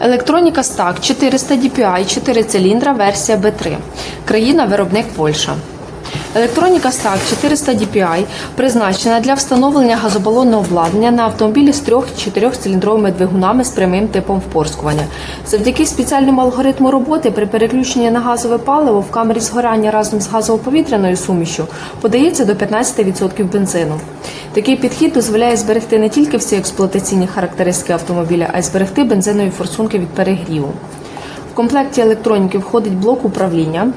Електроніка стак 400 DPI 4 циліндра, версія B3. Країна виробник Польща. Електроніка Stack 400 DPI призначена для встановлення газобалонного обладнання на автомобілі з 3-4 циліндровими двигунами з прямим типом впорскування. Завдяки спеціальному алгоритму роботи при переключенні на газове паливо в камері згорання разом з газово-повітряною сумішю подається до 15% бензину. Такий підхід дозволяє зберегти не тільки всі експлуатаційні характеристики автомобіля, а й зберегти бензинові форсунки від перегріву. В комплекті електроніки входить блок управління,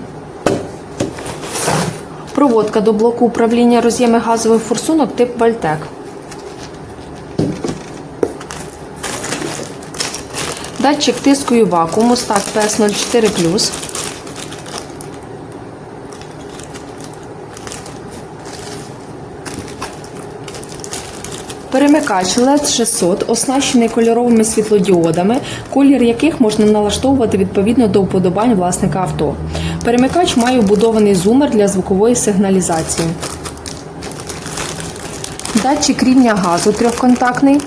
проводка до блоку управління роз'єми газових форсунок тип Вальтек. Датчик тиску і вакууму стат PS04+. Перемикач LED 600 оснащений кольоровими світлодіодами, колір яких можна налаштовувати відповідно до вподобань власника авто. Перемикач має вбудований зумер для звукової сигналізації. Датчик рівня газу трьохконтактний.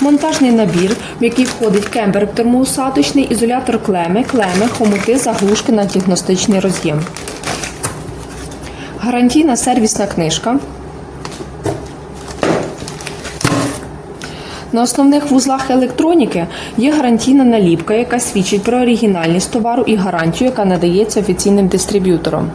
Монтажний набір, в який входить кемпер термоусадочний, ізолятор клеми, клеми, хомути, заглушки на діагностичний роз'єм. Гарантійна сервісна книжка. На основних вузлах електроніки є гарантійна наліпка, яка свідчить про оригінальність товару і гарантію, яка надається офіційним дистриб'ютором.